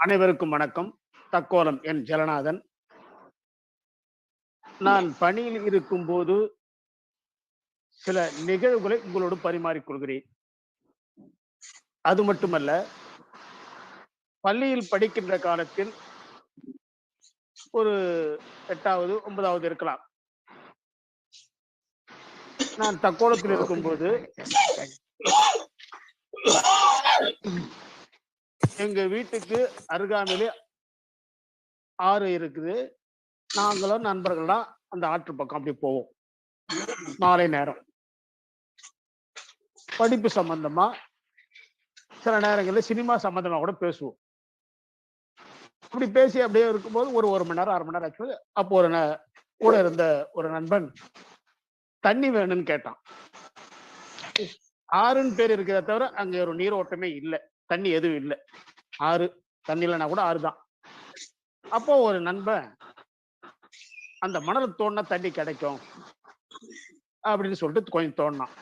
அனைவருக்கும் வணக்கம். தக்கோலம் என் ஜலநாதன். நான் பணியில் இருக்கும்போது சில நிகழ்வுகளை உங்களோடு பரிமாறிக்கொள்கிறேன் அது மட்டுமல்ல பள்ளியில் படிக்கின்ற காலத்தில் ஒரு எட்டாவது ஒன்பதாவது இருக்கலாம். நான் தக்கோலத்தில் இருக்கும்போது எங்க வீட்டுக்கு அருகாமையிலே ஆறு இருக்குது. நாங்களும் நண்பர்கள்லாம் அந்த ஆற்று பக்கம் அப்படி போவோம். மாலை நேரம். படிப்பு சம்பந்தமா சில நேரங்களில் சினிமா சம்பந்தமா கூட பேசுவோம். அப்படி பேசி அப்படியே இருக்கும்போது ஒரு ஒரு மணி நேரம் அரை மணி நேரம் ஆச்சு அப்போ ஒரு ந- கூட இருந்த ஒரு நண்பன் தண்ணி வேணும்னு கேட்டான். ஆறுன்னு பேர் இருக்கிறத தவிர அங்க ஒரு நீரோட்டமே இல்லை. தண்ணி எதுவும் இல்லை. ஆறு. தண்ணி இல்லைன்னா கூட ஆறு தான். அப்போ ஒரு நண்பன் அந்த மணல் தோண்டினா தண்ணி கிடைக்கும் அப்படின்னு சொல்லிட்டு கொஞ்சம் தோண்டினான்.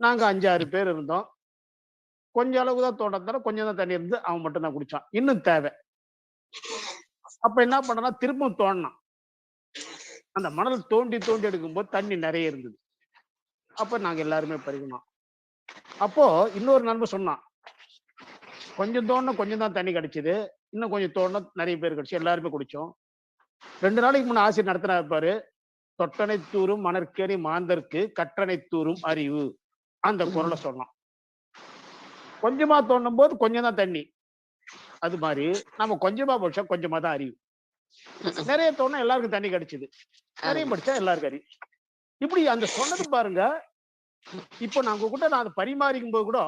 நாங்க அஞ்சாறு பேர் இருந்தோம். கொஞ்ச அளவு தான் தோண்டத்தால கொஞ்சம் தான் தண்ணி இருந்து அவன் மட்டும் தான் குடிச்சான். இன்னும் தேவை. அப்ப என்ன பண்ணனா திரும்பவும் தோண்டினான். அந்த மணல் தோண்டி தோண்டி எடுக்கும்போது தண்ணி நிறைய இருந்தது. அப்ப நாங்க எல்லாருமே பறிக்கணும் அப்போ இன்னொரு நண்பன் சொன்னான். கொஞ்சம் தோண்டின கொஞ்சம் தான் தண்ணி கிடைச்சது. இன்னும் கொஞ்சம் தோண்டின நிறைய பேர் கிடைச்சு எல்லாருமே குடிச்சோம். ரெண்டு நாளைக்கு முன்ன ஆசிரியர் நடத்தினா இருப்பாரு தொட்டனை தூரும் மணற்கேணி மாந்தர்க்கு கற்றனை தூரும் அறிவு அந்த குரலை சொன்னான். கொஞ்சமா தோண்டும் போது கொஞ்சம் தான் தண்ணி. அது மாதிரி நம்ம கொஞ்சமா படிச்சா கொஞ்சமா தான் அறிவு. நிறைய தோணும் எல்லாருக்கும் தண்ணி கிடைச்சது. நிறைய படிச்சா எல்லாருக்கும் அறிவு. இப்படி அந்த சொன்னது பாருங்க இப்போ நாங்க கூட நான் அதை பரிமாறிக்கும் போது கூட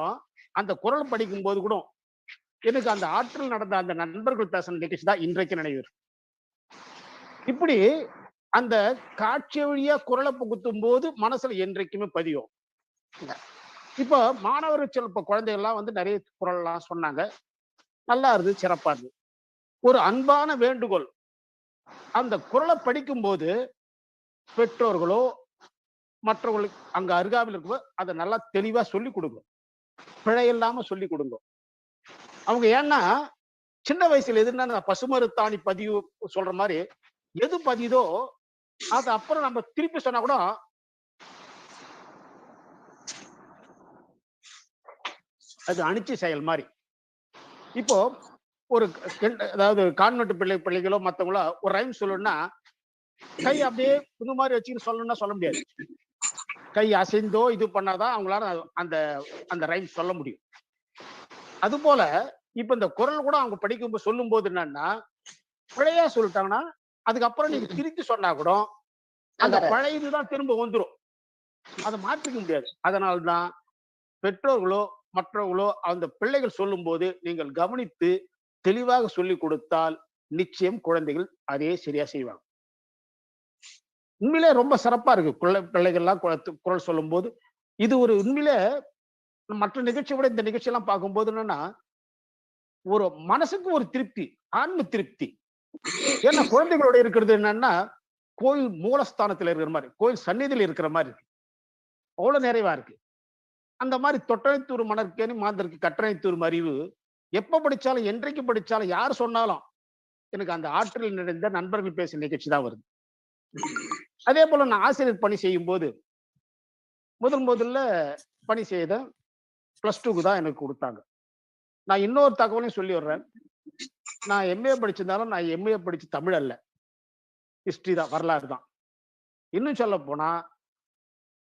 அந்த குரல் படிக்கும் போது கூட எனக்கு அந்த ஆற்றல் நடந்த அந்த நண்பர்கள் பேசின நிகழ்ச்சி தான் இன்றைக்கு நினைவு இப்படி அந்த காட்சி வழியா குரலை புகுத்தும் போது மனசுல என்றைக்குமே பதியும். இப்போ மாணவர்கள் சில இப்போ குழந்தைகள்லாம் வந்து நிறைய குரல்லாம் சொன்னாங்க. நல்லா இருந்தது சிறப்பா இருந்தது. ஒரு அன்பான வேண்டுகோள். அந்த குரலை படிக்கும்போது பெற்றோர்களோ மற்றவங்களுக்கு அங்க அருகாமையில் இருக்கும்போது அதை நல்லா தெளிவா சொல்லி கொடுங்க. பிழை இல்லாம சொல்லி கொடுங்க. அவங்க ஏன்னா சின்ன வயசுல எதுன்னா பசுமருத்தாணி பதிவு சொல்ற மாதிரி எது பதியுதோ அது அப்புறம் நம்ம திருப்பி சொன்னா கூட அது அணிச்சு செயல் மாதிரி. இப்போ ஒரு அதாவது கான்வெண்ட் பிள்ளை பிள்ளைகளோ மத்தவங்களோ ஒரு ரைம் சொல்லணும்னா கை அப்படியே புது மாதிரி வச்சுக்கிட்டு சொல்லணும்னா சொல்ல முடியாது. கை அசைந்தோ இது பண்ணாதான் அவங்களால அந்த அந்த ரைம் சொல்ல முடியும். அது போல இப்ப இந்த குரல் கூட அவங்க படிக்கும்போது சொல்லும் போது என்னன்னா பிழையா சொல்லிட்டாங்கன்னா அதுக்கப்புறம் நீங்க திருப்பி சொன்னா கூட அந்த வராது. பழைய இதுதான் திரும்ப வந்துரும். அதை மாற்றிக்க முடியாது. அதனால்தான் பெற்றோர்களோ மற்றவர்களோ அந்த பிள்ளைகள் சொல்லும்போது நீங்கள் கவனித்து தெளிவாக சொல்லி கொடுத்தால் நிச்சயம் குழந்தைகள் அதே சரியா செய்வாங்க. உண்மையிலே ரொம்ப சிறப்பா இருக்கு. குழந்தை பிள்ளைகள்லாம் குரல் குரல் சொல்லும்போது. இது ஒரு உண்மையிலே மற்ற நிகழ்ச்சியை விட இந்த நிகழ்ச்சியெல்லாம் பார்க்கும்போது என்னன்னா ஒரு மனசுக்கு ஒரு திருப்தி ஆன்ம திருப்தி. ஏன்னா குழந்தைகளோட இருக்கிறது என்னன்னா கோயில் மூலஸ்தானத்துல இருக்கிற மாதிரி கோயில் சந்நிதியில இருக்கிற மாதிரி இருக்கு. அவ்வளவு நிறைவா இருக்கு. அந்த மாதிரி தொட்டனைத்தூர் மணற்கேணி மாந்தருக்கு கட்டணைத்தூர் அறிவு எப்ப படிச்சாலும் என்றைக்கு படிச்சாலும் யார் சொன்னாலும் எனக்கு அந்த ஆற்றல் நிறைந்த நண்பர்கள் பேசும் நிகழ்ச்சி தான் வருது. அதே போல நான் ஆசிரியர் பணி செய்யும் போது முதல் முதல்ல பணி செய்த பிளஸ் டூக்கு தான் எனக்கு கொடுத்தாங்க. நான் இன்னொரு தகவலையும் சொல்லி வர்றேன். நான் எம்ஏ படிச்சிருந்தாலும் நான் எம்ஏ படிச்சு தமிழ் அல்ல. ஹிஸ்ட்ரி தான் வரலாறு தான். இன்னும் சொல்ல போனா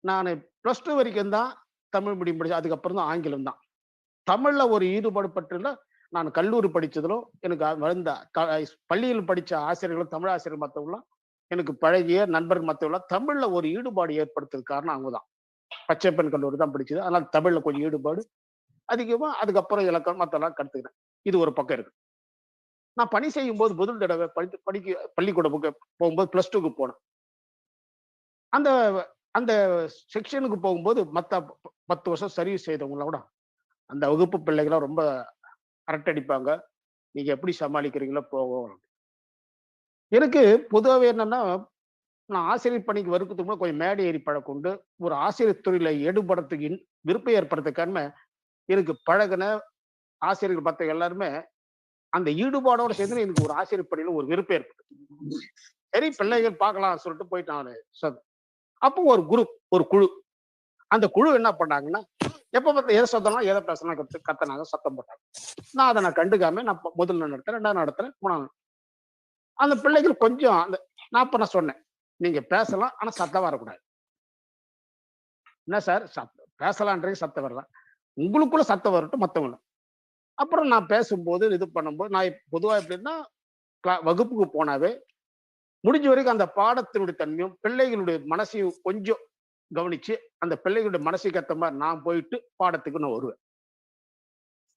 நான் பிளஸ் டூ வரைக்கும் தான் தமிழ் மீடியம் படிச்சு அதுக்கப்புறம் தான் ஆங்கிலம் தான். தமிழ்ல ஒரு ஈடுபாடு பற்றிருந்தா நான் கல்லூரி படிச்சதிலும் எனக்கு வந்த க- பள்ளியில் படிச்ச ஆசிரியர்களும் தமிழ் ஆசிரியர் மற்றவங்களாம் எனக்கு பழகிய நண்பர் மற்றவங்களாம் தமிழ்ல ஒரு ஈடுபாடு ஏற்படுத்துறது காரணம் அவங்க தான் கல்லூரி தான் பிடிச்சது. அதனால தமிழ்ல கொஞ்சம் ஈடுபாடு அதிகமா அதுக்கப்புறம் இலக்கணம் மற்றெல்லாம் கற்றுக்கிறேன் இது ஒரு பக்கம் இருக்கு. நான் பணி செய்யும் போது முதல் தடவை படித்து படிக்க பள்ளிக்கூடமுக்கு போகும்போது பிளஸ் டூக்கு போனேன். அந்த அந்த செக்ஷனுக்கு போகும்போது மற்ற ப- பத்து வருஷம் சர்வீஸ் செய்தவங்கள கூட அந்த வகுப்பு பிள்ளைகளாம் ரொம்ப அரட்டடிப்பாங்க நீங்க எப்படி சமாளிக்கிறீங்களோ போகும் எனக்கு பொதுவாகவே என்னன்னா நான் ஆசிரியர் பணிக்கு வருவதுக்கு கூட கொஞ்சம் மேடை ஏறி பழக்கொண்டு ஒரு ஆசிரியர் துறையில ஈடுபடுறதுக்கு விருப்பம் ஏற்படுறதுக்கான எனக்கு பழகுன ஆசிரியர்கள் பார்த்த எல்லாருமே அந்த ஈடுபாடோட சேர்ந்து எனக்கு ஒரு ஆசிரியர் பணியில ஒரு விருப்பம் ஏற்படுது சரி பிள்ளைகள் பார்க்கலாம் சொல்லிட்டு போயிட்டு நான் அப்போ ஒரு குரூப் ஒரு குழு. அந்த குழு என்ன பண்ணாங்கன்னா எப்ப பார்த்து எதை சத்தம்னா எதை பேசலாம் கத்து கத்தனாங்க சத்தம் போட்டாங்க. நான் அதை நான் கண்டுக்காம நான் முதல்ல நடத்துறேன் ரெண்டாவது நடத்துறேன் மூணாவது அந்த பிள்ளைகள் கொஞ்சம் அந்த நான் பண்ண நான் சொன்னேன் நீங்க பேசலாம் ஆனா சத்தம் வரக்கூடாது. என்ன சார்? சத்தம் பேசலான்றது சத்தம் வரலாம் உங்களுக்குள்ள சத்தம் வரட்டும் மத்தவங்களும் அப்புறம் நான் பேசும்போது இது பண்ணும்போது நான் பொதுவாக பொதுவா எப்படின்னா கிளா- வகுப்புக்கு போனாவே முடிஞ்ச வரைக்கும் அந்த பாடத்தினுடைய தன்மையும் பிள்ளைகளுடைய மனசையும் கொஞ்சம் கவனிச்சு அந்த பிள்ளைகளுடைய மனசுக்கு ஏற்ற மாதிரி நான் போயிட்டு பாடத்துக்கு நான் வருவேன்.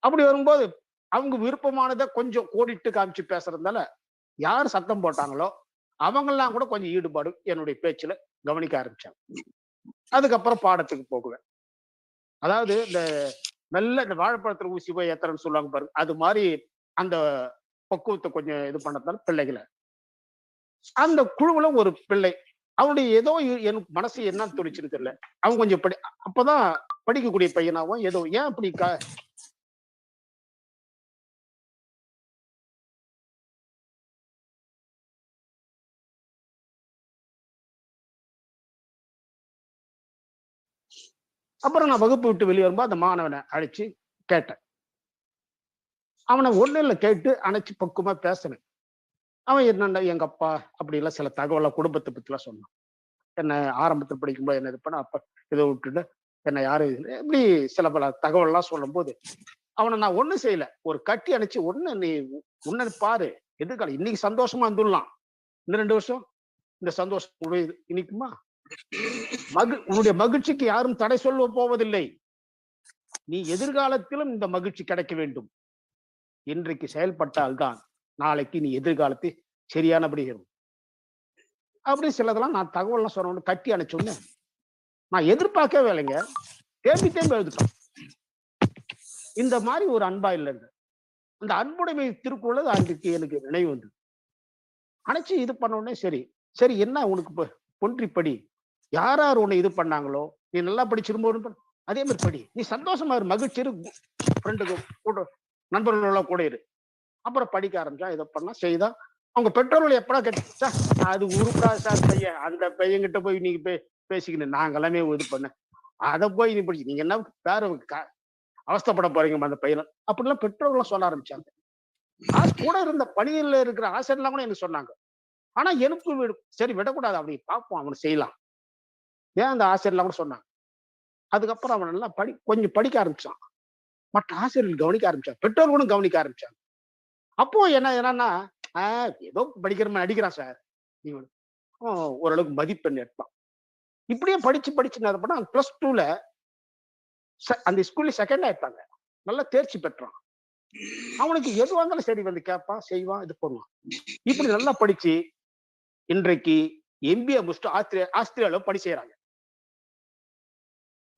அப்படி வரும்போது அவங்க விருப்பமானதை கொஞ்சம் கோடிட்டு காமிச்சு பேசுறதுனால யார் சத்தம் போட்டாங்களோ அவங்கெல்லாம் கூட கொஞ்சம் ஈடுபாடு என்னுடைய பேச்சுல கவனிக்க ஆரம்பிச்சாங்க. அதுக்கப்புறம் பாடத்துக்கு போகுவேன். அதாவது இந்த நல்ல இந்த வாழைப்பழத்துல ஊசி போய் ஏத்துறேன்னு சொல்லுவாங்க பாருங்க அது மாதிரி அந்த பக்குவத்தை கொஞ்சம் இது பண்ணதுனால பிள்ளைகளை. அந்த குழுவுல ஒரு பிள்ளை அவனுடைய ஏதோ என் மனசு என்னன்னு தோணிச்சுன்னு தெரியல அவன் கொஞ்சம் படி அப்பதான் படிக்கக்கூடிய பையனாவும் ஏதோ ஏன் அப்படி க அப்புறம் நான் வகுப்பு விட்டு வெளியே வரும்போது அந்த மாணவனை அழைச்சி கேட்டேன். அவனை ஒன்றும் இல்லை கேட்டு அணைச்சு பக்குவமா பேசினேன். அவன் என்னடா எங்க அப்பா அப்படி எல்லாம் சில தகவலை குடும்பத்தை பற்றிலாம் சொன்னான். என்ன ஆரம்பத்தில் படிக்கும்போது என்ன இது பண்ண அப்ப இதை விட்டுட்டு என்ன யாரும் இது- இப்படி சில பல தகவல்லாம் சொல்லும்போது அவனை நான் ஒன்றும் செய்யல. ஒரு கட்டி அணைச்சு ஒன்று நீ உன்ன பாரு. எதிர்காலம். இன்னைக்கு சந்தோஷமா இருந்துடலாம். இன்னும் ரெண்டு வருஷம்? இந்த சந்தோஷம் இன்னைக்குமா? இனிக்குமா மகு உன்னுடைய மகிழ்ச்சிக்கு யாரும் தடை சொல்ல போவதில்லை. நீ எதிர்காலத்திலும் இந்த மகிழ்ச்சி கிடைக்க வேண்டும். இன்றைக்கு செயல்பட்டால்தான் நாளைக்கு நீ எதிர்காலத்தை சரியானபடி இருக்கும் அப்படி சிலதெல்லாம் நான் தகவல்லாம் சொன்ன கட்டி அணைச்சோன்னு நான் எதிர்பார்க்கவே இல்லைங்க. தேம்பி தேம்பி எழுதுட்டோம் இந்த மாதிரி ஒரு அன்பா இல்லைங்க. அந்த அன்புடைமை திருக்குறள் அன்றைக்கு எனக்கு நினைவு வந்தது. அணைச்சு இது பண்ண உடனே சரி சரி என்ன உனக்கு இப்போ பொன்றிப்படி யார் யார் உன்னை இது பண்ணாங்களோ? நீ நல்லா படிச்சிரும்போது அதே மாதிரி படி. நீ சந்தோஷமா இரு மகிழ்ச்சி இரு ஃப்ரெண்டுக்கு கூட நண்பர்களெல்லாம் கூட இரு. அப்புறம் படிக்க ஆரம்பிச்சா இதை பண்ணா செய்தா அவங்க பெற்றோர்கள் எப்படா கேட்டா அது உருப்படா சார் பையன் அந்த பையன்கிட்ட போய் நீங்க பே பேசிக்கணும் நாங்க எல்லாமே இது பண்ண அதை போய் நீ படிச்சு நீங்க என்ன பேர அவஸ்தப்பட அவஸ்தைப்பட போறீங்க அந்த பையனை. அப்படிலாம் பெற்றோர்கள்லாம் சொல்ல ஆரம்பிச்சாங்க. நான் கூட இருந்த பணியில் இருக்கிற ஆசிரியர்லாம் கூட எனக்கு சொன்னாங்க. ஆனா எனக்கு சரி விடக்கூடாது அப்படி பார்ப்போம் அவனை செய்யலாம். ஏன் அந்த ஆசிரியர்லாம் கூட சொன்னாங்க? அதுக்கப்புறம் அவன் நல்லா படி கொஞ்சம் படிக்க ஆரம்பிச்சான். மற்ற ஆசிரியர்கள் கவனிக்க ஆரம்பிச்சான் பெற்றோர்களும் கவனிக்க ஆரம்பிச்சாங்க. அப்போ என்ன என்னன்னா ஆஹ் ஏதோ படிக்கிற மாதிரி நடிக்கிறான் சார். நீ ஓரளவுக்கு மதிப்பெண் எடுப்பான். இப்படியே படிச்சு படிச்சு என்ன பண்ணா பிளஸ் டூல அந்த ஸ்கூல்ல செகண்ட் ஆயிட்டாங்க நல்லா தேர்ச்சி பெற்றான். அவனுக்கு எதுவாக இருந்தாலும் சரி வந்து கேட்பான் செய்வான் இது பண்ணுவான். இப்படி நல்லா படிச்சு இன்றைக்கு எம்பிஏ முடிச்சுட்டு ஆஸ்திரே ஆஸ்திரேலியாவில் படி செய்யறாங்க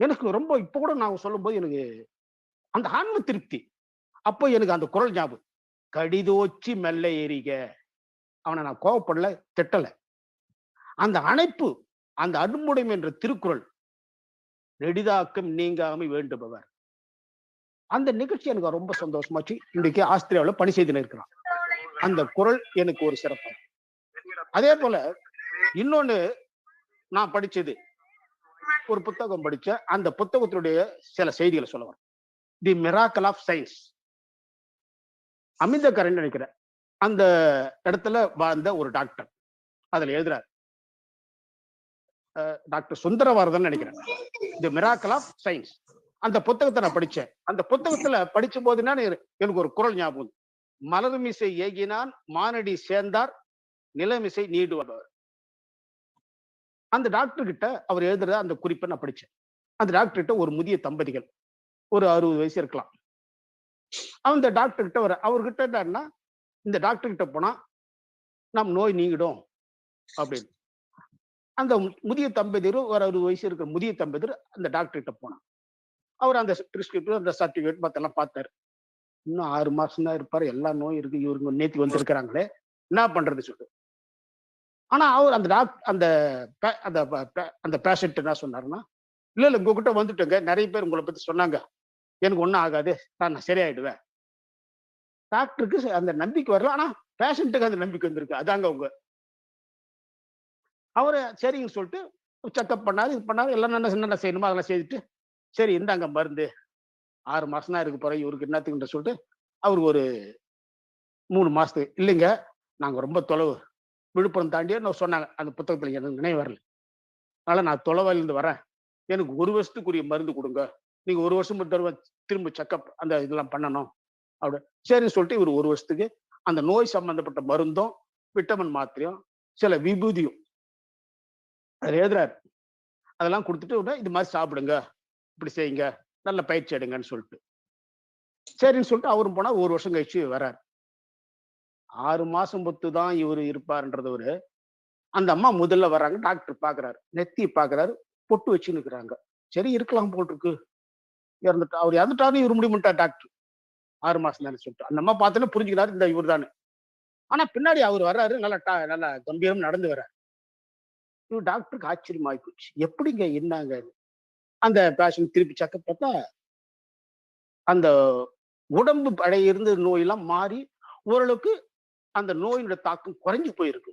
எனக்கு ரொம்ப இப்ப கூட நான் சொல்லும்போது எனக்கு அந்த ஆன்ம திருப்தி. அப்போ எனக்கு அந்த குரல் ஞாபகம். கடிதோச்சி மெல்ல ஏறிக அவனை நான் கோவப்படல திட்டல. அந்த அணைப்பு அந்த அன்புடைமை என்ற திருக்குறள் நெடிதாக்கம் நீங்காமை வேண்டுபவர். அந்த நிகழ்ச்சி எனக்கு ரொம்ப சந்தோஷமாச்சு. இன்றைக்கு ஆஸ்திரேலியாவில் பணி செய்து இருக்கிறான் அந்த குரல் எனக்கு ஒரு சிறப்பு. அதே போல இன்னொன்னு நான் படிச்சது. ஒரு புத்தகம் படிச்சேன். அந்த புத்தகத்தினுடைய சில செய்திகளை சொல்ல வரேன். The miracle of science Amirthakaran நினைக்கிறேன் அந்த இடத்துல வாழ்ந்த ஒரு டாக்டர் அதுல எழுதுறாரு. டாக்டர் சுந்தரவாரதன் நினைக்கிறேன் தி மிராக்கல் ஆஃப் சயின்ஸ் அந்த புத்தகத்தை நான் படிச்சேன். அந்த புத்தகத்துல படிச்ச போதுனா எனக்கு ஒரு குரல் ஞாபகம் மலர்மிசை ஏகினான் மானடி சேர்ந்தார் நிலமிசை நீடுவவர் அந்த டாக்டர் கிட்ட அவர் எழுதுற அந்த குறிப்பை நான் படித்தேன் அந்த டாக்டர் கிட்ட ஒரு முதிய தம்பதிகள் ஒரு அறுபது வயசு இருக்கலாம். அந்த டாக்டர் கிட்ட வர அவர்கிட்ட என்னன்னா இந்த டாக்டர் கிட்ட போனா நம் நோய் நீங்கிடும் அப்படின்னு. அந்த முதிய தம்பதியர் ஒரு அறுபது வயசு இருக்கிற முதிய தம்பதியர் அந்த டாக்டர் கிட்ட போனான் அவர் அந்த பிரிஸ்கிரிப்ட் அந்த சர்டிஃபிகேட் மற்றெல்லாம் பார்த்தாரு. இன்னும் ஆறு மாசம் தான் இருப்பாரு. எல்லா நோயும் இருக்கு இவருங்க நேத்தி வந்திருக்கிறாங்களே. என்ன பண்றது சொல்லு ஆனா அவர் அந்த டாக்டர் அந்த அந்த அந்த பேஷண்ட் என்ன சொன்னாருன்னா இல்ல இல்ல உங்ககிட்ட வந்துட்டேங்க. நிறைய பேர் உங்களை பத்தி சொன்னாங்க. எனக்கு ஒண்ணும் ஆகாது. நான் நான் சரியாயிடுவேன். டாக்டருக்கு அந்த நம்பிக்கை வரல. ஆனா பேஷண்ட்டுக்கு அந்த நம்பிக்கை வந்திருக்கு. அதாங்க உங்க அவரு சரின்னு சொல்லிட்டு செக்அப் பண்ணாரு இது பண்ணாரு. எல்லாம் என்ன என்னென்ன செய்யணுமோ அதெல்லாம் செய்துட்டு சரி இந்தாங்க மருந்து. ஆறு மாசம் தான் இருக்கு போறேன் இவருக்கு என்னத்துக்குன்ற சொல்லிட்டு அவருக்கு ஒரு மூணு மாசத்துக்கு. இல்லைங்க நாங்க ரொம்ப தொலைவு. விழுப்புரம் தாண்டியோ நான் சொன்னாங்க. அந்த புத்தகத்தில் எனக்கு நினைவு வரல. அதனால் நான் தொலைவாயிலிருந்து வரேன். எனக்கு ஒரு வருஷத்துக்குரிய மருந்து கொடுங்க. நீங்கள் ஒரு வருஷம் ஒரு தடவை திரும்ப செக்கப் அந்த இதெல்லாம் பண்ணணும். அப்படி. சரின்னு சொல்லிட்டு இவர் ஒரு வருஷத்துக்கு அந்த நோய் சம்பந்தப்பட்ட மருந்தும் விட்டமின் மாத்திரையும் சில விபூதியும் அதில் எழுதுறாரு. அதெல்லாம் கொடுத்துட்டு விட இது மாதிரி சாப்பிடுங்க. இப்படி செய்யுங்க. நல்ல பயிற்சி எடுங்கன்னு சொல்லிட்டு. சரின்னு சொல்லிட்டு அவரும் போனால் ஒரு வருஷம் கழிச்சு வர்றாரு. ஆறு மாசம் பொத்து தான் இவர் இருப்பாருன்றதவரு அந்த அம்மா முதல்ல வர்றாங்க டாக்டர் பாக்குறாரு நெத்தி பாக்குறாரு பொட்டு வச்சு நிக்கிறாங்க சரி இருக்கலாம் போல் இருக்கு இறந்துட்டா அவர் இறந்துட்டாரு இவர் முடிவு டாக்டர். ஆறு மாசம் தானே சொல்லிட்டு. அந்த அம்மா பார்த்தோன்னே புரிஞ்சுக்கிறாரு இந்த இவர் தானே ஆனா பின்னாடி அவர் வர்றாரு நல்லா டா- நல்லா கம்பீரம் நடந்து வர்றாரு. இவர் டாக்டருக்கு ஆச்சரியமாகி போச்சு எப்படிங்க என்னங்க அந்த பேஷண்ட் திருப்பி செக்கப் பார்த்தா அந்த உடம்பு பழைய இருந்த நோயெல்லாம் மாறி ஓரளவுக்கு அந்த நோயினுடைய தாக்கம் குறைஞ்சு போயிருக்கு.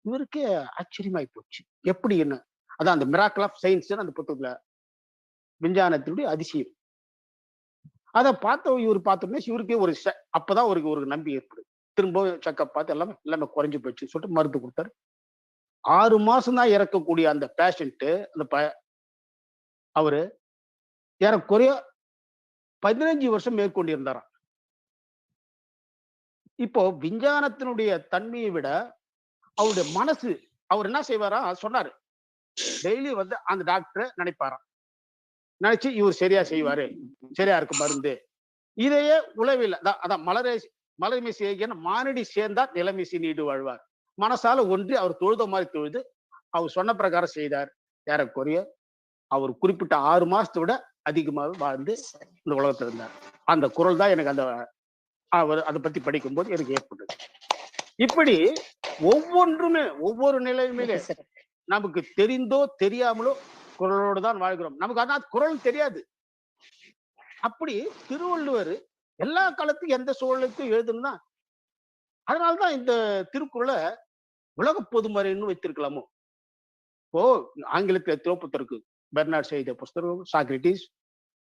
இவருக்கே ஆச்சரியமாய் போச்சு. எப்படி என்ன அதான் அந்த மிராக்கல் ஆஃப் சயின்ஸ் அந்த புத்தகத்துல விஞ்ஞானத்தினுடைய அதிசயம். அதை பார்த்த இவர் பார்த்தோம்னா இவருக்கே ஒரு அப்பதான் அவருக்கு ஒரு நம்பி ஏற்படுது. திரும்ப செக்கப் பார்த்து எல்லாமே எல்லாமே குறைஞ்சு போயிடுச்சு சொல்லிட்டு மருந்து கொடுத்தாரு. ஆறு மாசம் தான் இறக்கக்கூடிய அந்த பேஷண்ட்டு அந்த ப அவரு ஏறக்குறைய பதினஞ்சு வருஷம் மேற்கொண்டிருந்தாராம். இப்போ விஞ்ஞானத்தினுடைய தன்மையை விட அவருடைய மனசு அவர் என்ன செய்வாரா? சொன்னாரு. டெய்லி வந்து அந்த டாக்டரை நினைப்பாராம். நினைச்சு இவர் சரியா செய்வாரு. சரியா இருக்கு மருந்து. இதையே உளவில் அதான் அதான் மலரை மலர்மை செய்கிற மானடி சேர்ந்தார் நிலைமிசை நீடு வாழ்வார். மனசால ஒன்றி அவர் தொழுத மாதிரி தொழுது அவர் சொன்ன பிரகாரம் செய்தார். ஏறக்குறைய அவர் குறிப்பிட்ட ஆறு மாசத்தை விட அதிகமாக வாழ்ந்து இந்த உலகத்துல இருந்தார். அந்த குரல் தான் எனக்கு அந்த அவர் அதை பத்தி படிக்கும்போது எனக்கு ஏற்பட்டது. இப்படி ஒவ்வொன்றுமே ஒவ்வொரு சிறப்பு. நமக்கு தெரிந்தோ தெரியாமலோ குரலோடு தான் வாழ்கிறோம். நமக்கு அதான் குரல் தெரியாது. அப்படி திருவள்ளுவர் எல்லா காலத்துக்கும் எந்த சூழலுக்கும் எழுதுனா அதனால்தான் இந்த திருக்குறளை உலக பொதுமறைன்னு வைத்திருக்கலாமோ? இப்போ ஆங்கிலத்துல எத்தனையோ புத்தகம் இருக்கு பெர்னார்ட் செய்த புஸ்தகம் சாக்ரட்டிஸ்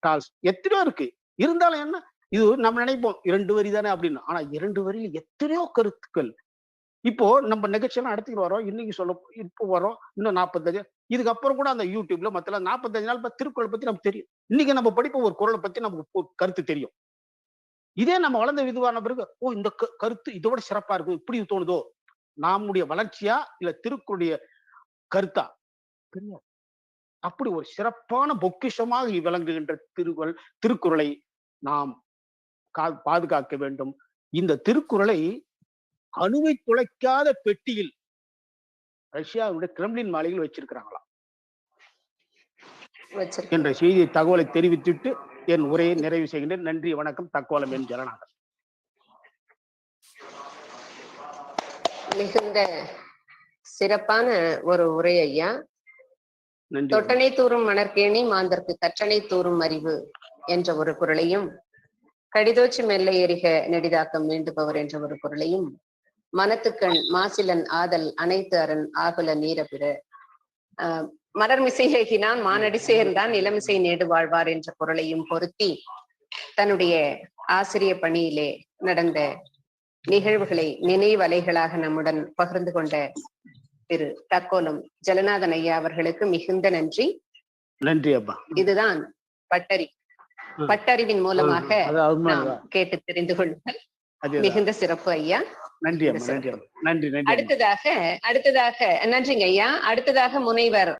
டால்ஸ் எத்தனையோ இருக்கு. இருந்தாலும் என்ன? இது நம்ம நினைப்போம். இரண்டு வரி தானே அப்படின்னு. ஆனா இரண்டு வரியில் எத்தனையோ கருத்துக்கள். இப்போ நம்ம நிகழ்ச்சியெல்லாம் நடத்திட்டு வரோம் இன்னைக்கு சொல்ல இப்போ வரோம் இன்னும் நாற்பத்தஞ்சு இதுக்கப்புறம் கூட அந்த யூடியூப்ல மத்தில நாற்பத்தஞ்சு நாள் திருக்குறள் பத்தி நமக்கு தெரியும். இன்னைக்கு நம்ம படிப்ப ஒரு குறளை பத்தி நமக்கு கருத்து தெரியும். இதே நம்ம வளர்ந்த விதுவான பிறகு ஓ இந்த கருத்து இதோட சிறப்பா இருக்கும். இப்படி தோணுதோ? நம்முடைய வளர்ச்சியா? இல்ல திருக்குறளுடைய கருத்தா? தெரியாது. அப்படி ஒரு சிறப்பான பொக்கிஷமாக விளங்குகின்ற திருக்குறள் திருக்குறளை நாம் பாதுகாக்க வேண்டும். இந்த திருக்குறளை அணுவை துளைக்காத பெட்டியில் ரஷ்யாவுடைய கிரெம்லின் மாளிகையில் வச்சிருக்கிறாங்களாம். என்ற செய்தி தகவலை தெரிவித்துட்டு என் உரையை நிறைவு செய்கின்றேன். நன்றி வணக்கம். தக்கோலம் என் ஜனநாதன். மிகுந்த சிறப்பான ஒரு உரை ஐயா. தொட்டனை தூறும் மணற்கேணி மாந்தர்க்கு கற்றனை தூறும் அறிவு என்ற ஒரு குரலையும் கடிதோச்சு மெல்ல எரிக நெடிதாக்கம் வேண்டுபவர் என்ற ஒரு குரலையும் மனத்துக்கண் மாசிலன் ஆதல் அனைத்து அரண் ஆகுல நீர பிற ஆஹ் மலர்மிசை ஏகினான் மானடி சேர்ந்தான் இளமிசை நேடு வாழ்வார் என்ற குரலையும் பொருத்தி தன்னுடைய ஆசிரிய பணியிலே நடந்த நிகழ்வுகளை நினைவலைகளாக நம்முடன் பகிர்ந்து கொண்ட திரு தக்கோலம் ஜலநாதன் ஐயா அவர்களுக்கு மிகுந்த நன்றி. நன்றி அப்பா இதுதான் பட்டறி ம். பட்டறிவின் மூலமாக. கேட்டு தெரிந்து கொள்ளுங்கள். மிகுந்த சிறப்பு ஐயா. நன்றி நன்றி. அடுத்ததாக அடுத்ததாக நன்றிங்க ஐயா. அடுத்ததாக முனைவர்